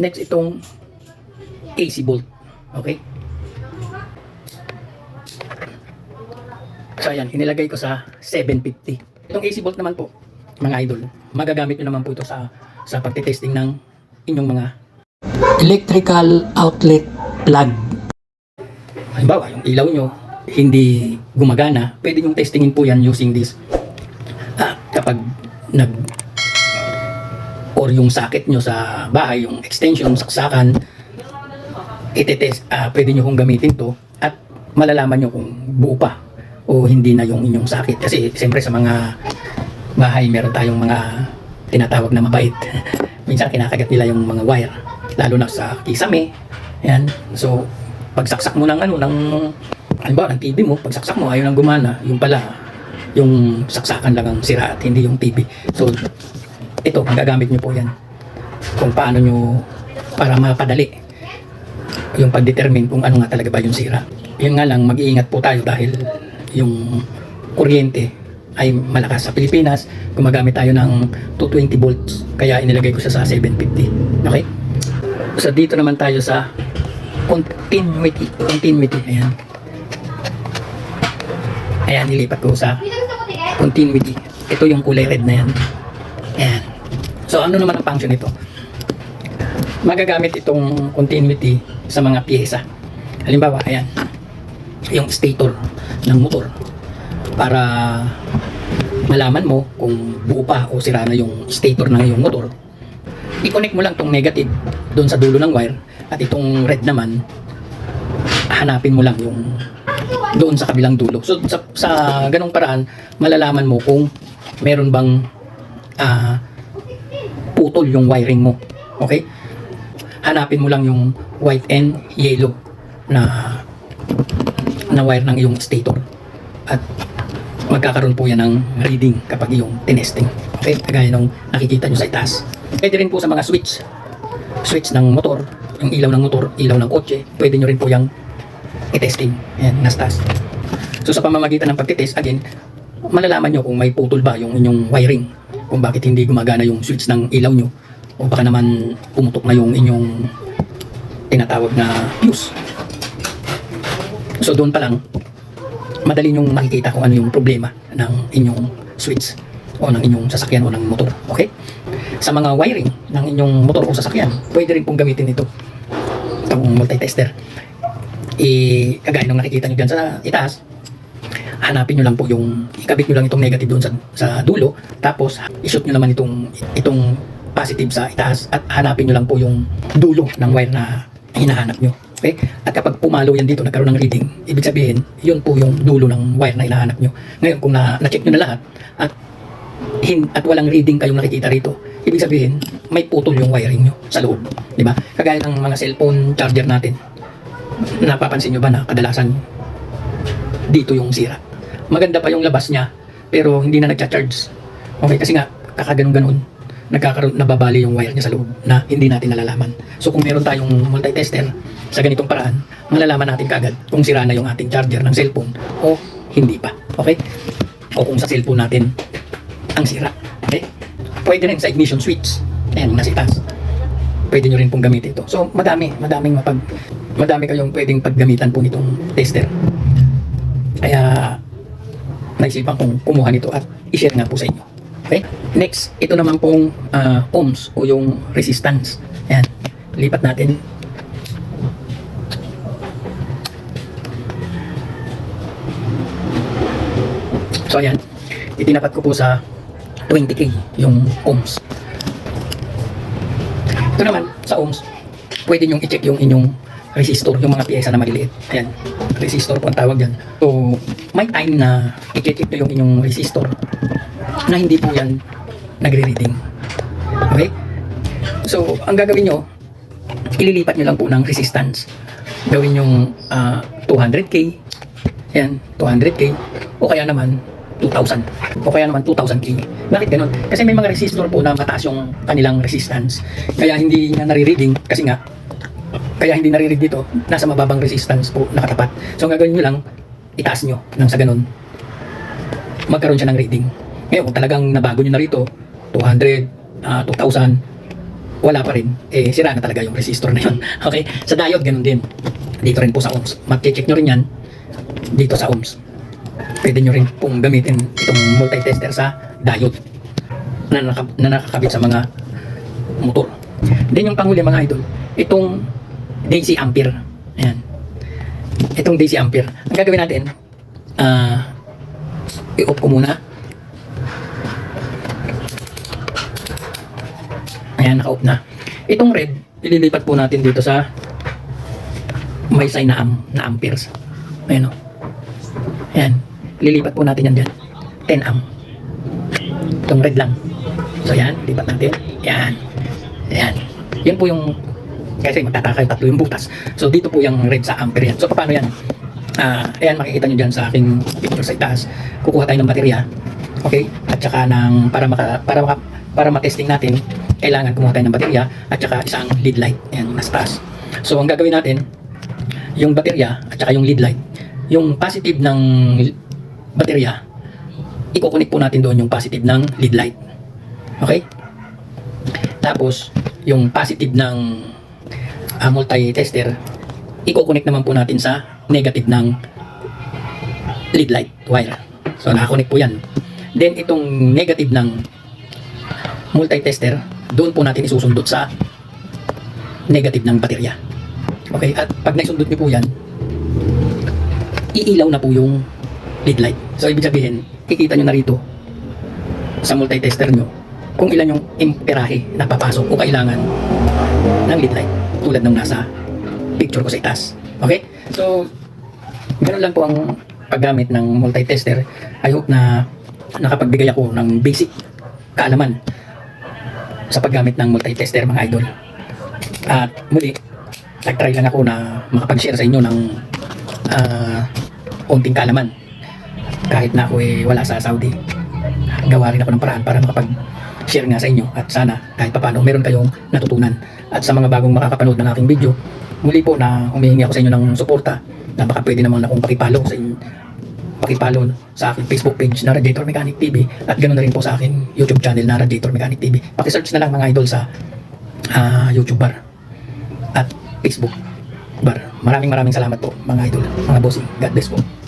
Next, itong AC bolt. Okay? So, ayan, inilagay ko sa 750. Itong AC bolt naman po, mga idol, magagamit nyo naman po ito sa, sa pagtitesting ng inyong mga electrical outlet plug. Halimbawa, yung ilaw nyo, hindi gumagana, pwede yung testingin po yan using this. Ah, kapag nag or yung socket nyo sa bahay, yung extension, saksakan, itetest, ah, pwede nyo kong gamitin to at malalaman nyo kung buo pa o hindi na yung inyong sakit. Kasi siyempre sa mga bahay, meron tayong mga tinatawag na mabait. Minsan kinakagat nila yung mga wire, lalo na sa kisame. Yan. So, pagsaksak mo ng ano, ng halimbawa ng TV mo, pagsaksak mo ayaw nang gumana, yung pala yung saksakan lang ang sira at hindi yung TV. So, ito, magagamit nyo po yan. Kung paano nyo para mapadali yung pag-determine kung ano nga talaga ba yung sira. Yun nga lang, mag-iingat po tayo dahil yung kuryente ay malakas sa Pilipinas. Gumagamit tayo ng 220 volts. Kaya inilagay ko siya sa 750. Okay? So dito naman tayo sa continuity. Continuity. Ayan. Ayan, nilipat ko sa continuity. Ito yung kulay red na yan. Ayan. So ano naman ang function nito? Magagamit itong continuity sa mga pyesa. Halimbawa, ayan. Yung stator ng motor. Para malaman mo kung buo pa o sira na yung stator ng iyong motor. I-connect mo lang tong negative doon sa dulo ng wire at itong red naman hanapin mo lang yung doon sa kabilang dulo. So sa, sa ganong paraan, malalaman mo kung meron bang ah, putol yung wiring mo. Okay? Hanapin mo lang yung white and yellow na na wire ng iyong stator. At magkakaroon po yan ng reading kapag yung tinesting. Okay? Kagaya nung nakikita nyo sa itaas. Pwede rin po sa mga switch. Switch ng motor, yung ilaw ng motor, ilaw ng kotse, pwede nyo rin po yung i-testing. Yan, nasa. So sa pamamagitan ng pagtitest, again, malalaman nyo kung may putol ba yung inyong wiring. Kung bakit hindi gumagana yung switch ng ilaw nyo. O baka naman pumutok na yung inyong tinatawag na fuse. So doon pa lang, madali nyong makikita kung ano yung problema ng inyong switch o ng inyong sasakyan o ng motor. Okay? Sa mga wiring ng inyong motor o sasakyan, pwede rin pong gamitin ito. Itong multitester. I, kagaya nung nakikita nyo dyan sa itaas, hanapin nyo lang po yung, ikabit nyo lang itong negative doon sa, sa dulo, tapos ishoot nyo naman itong, itong positive sa itaas at hanapin nyo lang po yung dulo ng wire na hinahanap nyo. Okay? At kapag pumalo yan dito, nagkaroon ng reading, ibig sabihin, yun po yung dulo ng wire na hinahanap nyo. Ngayon, kung na, na-check nyo na lahat, at, hin, at walang reading kayong nakikita rito, ibig sabihin, may putol yung wiring nyo sa loob. Di ba? Kagaya ng mga cellphone charger natin. Napapansin nyo ba na kadalasan dito yung sira? Maganda pa yung labas niya, pero hindi na nagcha-charge. Okay, kasi nga, kakaganon-ganon nagkakaroon nababali yung wire niya sa loob na hindi natin nalalaman. So kung meron tayong multitester sa ganitong paraan, malalaman natin kaagad kung sira na yung ating charger ng cellphone o hindi pa. Okay? O kung sa cellphone natin ang sira. Okay? Pwede rin sa ignition switch. Ayan, nasa itaas. Pwede nyo rin pong gamitin ito. So madami, madaming mapag madami kayong pwedeng paggamitan po nitong tester. Kaya naisipan kong kumuha nito at i-share nga po sa inyo. Okay? Next, ito naman pong ah, ohms o yung resistance. Ayan. Lipat natin. So ayan. Itinapat ko po sa 20k yung ohms. Ito naman sa ohms, pwede nyo i-check yung inyong resistor, yung mga piyesa na maliliit. Ayan, resistor po ang tawag dyan. So, may time na i-check nyo yung inyong resistor na hindi po yan nagre-reading. Okay? So, ang gagawin nyo, ililipat nyo lang po ng resistance. Gawin yung ah, 200k, yan, 200k, o kaya naman 2,000, o kaya naman 2,000k. Bakit ganun? Kasi may mga resistor po na mataas yung kanilang resistance. Kaya hindi niya nare-reading, kasi nga, kaya hindi nare-read dito, nasa mababang resistance po nakatapat. So, ang gagawin nyo lang, itaas nyo nang sa ganun, magkaroon siya ng reading. Ngayon, kung talagang nabago nyo na rito, 200, ah, 2,000, wala pa rin, eh sira na talaga yung resistor na yun. Okay? Sa diode, ganun din. Dito rin po sa ohms. Mag-check nyo rin yan dito sa ohms. Pwede nyo rin pong gamitin itong multi-tester sa diode na nakakabit sa mga motor. Then yung panghuli mga idol, itong DC ampere. Ayan. Itong DC ampere. Ang gagawin natin, ah, i-off ko muna. Ayan, naka-off na. Itong red, ililipat po natin dito sa may sign na, am, na amperes. Ayan o. Ayan. Lilipat po natin yan dyan. 10 amp. Itong red lang. So yan, lipat natin. Yan. Yan. Yan po yung kasi magtataka yung tatlo yung butas. So dito po yung red sa ampere yan. So paano yan? Ah, ayan makikita nyo dyan sa aking picture sa itaas. Kukuha tayo ng baterya. Okay? At saka ng para maka para maka, para ma-testing natin, kailangan kumuha tayo ng baterya at saka isang lead light. Yan, nasa taas. So ang gagawin natin, yung baterya at saka yung lead light. Yung positive ng baterya, i-connect po natin doon yung positive ng lead light. Okay? Tapos, yung positive ng ah, multi-tester, i-connect naman po natin sa negative ng lead light wire. So, nakakonect po yan. Then, itong negative ng multi-tester, doon po natin isusundot sa negative ng baterya. Okay? At pag naisundot niyo po yan, iilaw na po yung lead light. So, ibig sabihin, kikita nyo na rito sa multi-tester nyo kung ilan yung imperahe na papasok o kailangan ng lead light tulad ng nasa picture ko sa itaas. Okay? So, ganun lang po ang paggamit ng multi-tester. I hope na nakapagbigay ako ng basic kaalaman sa paggamit ng multi-tester mga idol. At muli, nag-try lang ako na makapag-share sa inyo ng ah, konting kaalaman. Kahit na ako eh, wala sa Saudi, gawa rin ako ng paraan para makapag-share nga sa inyo at sana kahit papano meron kayong natutunan. At sa mga bagong makakapanood ng aking video, muli po na humihingi ako sa inyo ng suporta na baka pwede naman akong pakipalo sa inyo pakipalo sa aking Facebook page na Radiator Mechanic TV at ganoon na rin po sa aking YouTube channel na Radiator Mechanic TV. Pakisearch na lang mga idol sa ah, YouTube bar at Facebook bar. Maraming maraming salamat po mga idol, mga bossing. God bless po.